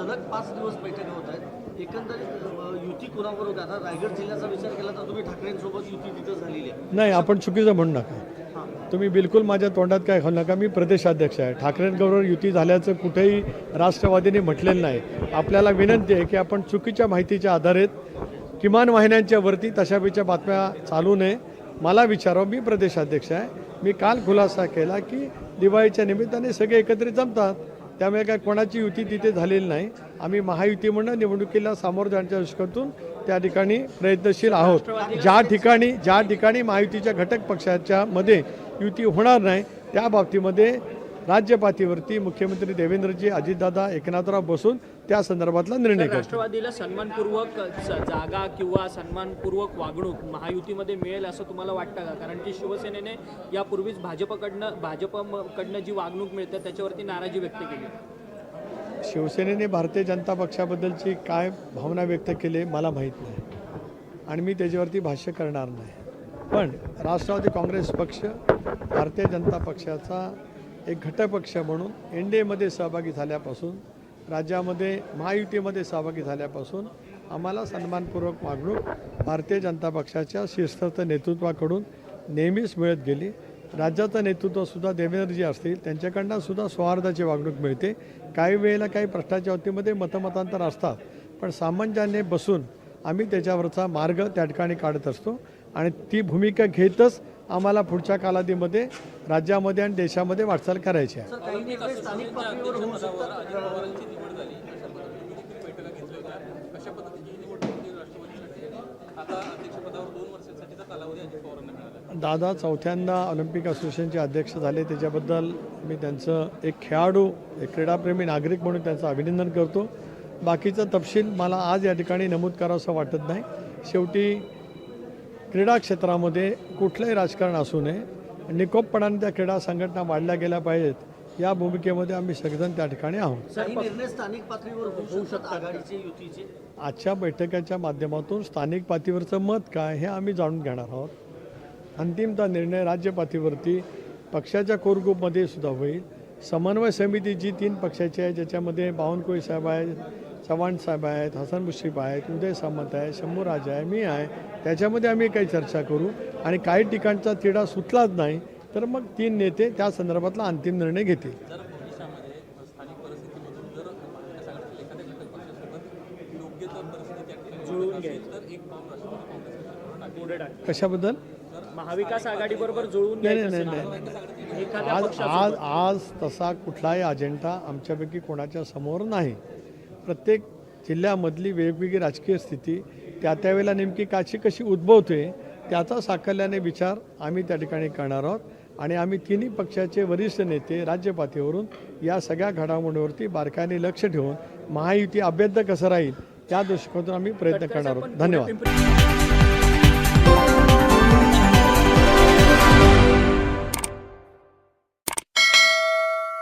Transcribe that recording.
पाच दिवस बैठका होत आहेत. एकंदरीत युती कुणावर होत? आता रायगड जिल्ह्याचा विचार केला तर तुम्ही ठाकरेंसोबत युती तिथं झालेली आहे. नाही आपण चुकीचं म्हणू नका. तुम्ही बिलकुल माझ्या तोंडात काय घालू नका. मी प्रदेशाध्यक्ष आहे. ठाकरेंबरोबर युती झाल्याचं कुठेही राष्ट्रवादीने म्हटलेलं नाही. आपल्याला विनंती आहे की आपण चुकीच्या माहितीच्या आधारित किमान वाहिन्यांच्या वरती तशापेक्षा बातम्या चालू नये. मला विचारावं मी प्रदेशाध्यक्ष आहे. मी काल खुलासा केला की दिवाळीच्या निमित्ताने सगळे एकत्रित जमतात. त्यामुळे काय कोणाची युती तिथे झालेली नाही. आम्ही महायुती म्हणून निवडणुकीला सामोरं जाण्याच्या दृष्टीकोनातून त्या ठिकाणी प्रयत्नशील आहोत. ज्या ठिकाणी ज्या ठिकाणी महायुतीच्या घटक पक्षाच्या मध्ये युती होणार नाही त्या बाबतीमध्ये राज्यपातीवरती मुख्यमंत्री देवेंद्रजी अजितदादा एकनाथराव बसून त्या संदर्भातला निर्णय राष्ट्रवादीला सन्मानपूर्वक जागा किंवा सन्मानपूर्वक वागणूक महायुतीमध्ये मिळेल असं तुम्हाला वाटतं का? कारण की शिवसेनेने यापूर्वीच भाजपकडनं भाजपकडनं जी वागणूक मिळते त्याच्यावरती नाराजी व्यक्त केली. शिवसेनेने भारतीय जनता पक्षाबद्दलची काय भावना व्यक्त केली मला माहीत नाही. आणि मी त्याच्यावरती भाष्य करणार नाही. पण राष्ट्रवादी काँग्रेस पक्ष भारतीय जनता पक्षाचा एक घटकपक्ष म्हणून एन डी एमध्ये सहभागी झाल्यापासून राज्यामध्ये महायुतीमध्ये सहभागी झाल्यापासून आम्हाला सन्मानपूर्वक वागणूक भारतीय जनता पक्षाच्या शिस्तस्थ नेतृत्वाकडून नेहमीच मिळत गेली. राज्याचं नेतृत्वसुद्धा देवेंद्रजी असतील त्यांच्याकडनं सुद्धा सौहार्दाची वागणूक मिळते. काही वेळेला काही प्रश्नाच्या वतीमध्ये मतमतांतर असतात पण सामंजस्याने बसून आम्ही त्याच्यावरचा मार्ग त्या ठिकाणी काढत असतो. आणि ती भूमिका घेतच आम्हाला पुढच्या कालावधीमध्ये राज्यामध्ये आणि देशामध्ये वाटचाल करायची आहे. दादा चौथ्यांदा ऑलिम्पिक असोसिएशनचे अध्यक्ष झाले. त्याच्याबद्दल मी त्यांचं एक खेळाडू एक क्रीडाप्रेमी नागरिक म्हणून त्यांचं अभिनंदन करतो. बाकीचा तपशील मला आज या ठिकाणी नमूद करावंसं वाटत नाही. शेवटी क्रीडा क्षेत्रामध्ये कुठलंही राजकारण असू नये निकोपपणाने त्या क्रीडा संघटना वाढल्या गेल्या पाहिजेत या भूमिकेमध्ये आम्ही सगळेजण त्या ठिकाणी आहोत. आजच्या बैठकाच्या माध्यमातून स्थानिक पातळीवरचं मत काय हे आम्ही जाणून घेणार आहोत. अंतिमता निर्णय राज्य पातळीवरती पक्षाच्या कोर ग्रुपमध्ये सुद्धा होईल. समन्वय समिती जी तीन पक्षाची आहे ज्याच्यामध्ये बावनकुळे साहेब आहेत चव्हाण साहेब आहेत हसन मुश्रीफ आहेत उदय सामंत आहे शंभू राजा आहे मी आहे. त्याच्यामध्ये आम्ही काही चर्चा करू. आणि काही ठिकाणचा तिढा सुटलाच नाही तर मग तीन नेते त्या संदर्भातला अंतिम निर्णय घेतील. कशाबद्दल? महाविकास आघाडी बरोबर जुळवून नाही नाही नाही तर नाही. एखाद्या आज. आज आज तसा कुठलाही अजेंडा आमच्यापैकी कोणाच्या समोर नाही. प्रत्येक जिल्ह्यामधली वेगवेगळी राजकीय स्थिती त्या त्यावेळेला नेमकी काची कशी उद्भवते त्याचा साकल्याने विचार आम्ही त्या ठिकाणी करणार आहोत. आणि आम्ही तिन्ही पक्षाचे वरिष्ठ नेते राज्यपातळीवरून या सगळ्या घडामोडीवरती बारकाईने लक्ष ठेवून महायुती अभेद्य कसं राहील त्या दृष्टिकोनातून आम्ही प्रयत्न करणार आहोत. धन्यवाद.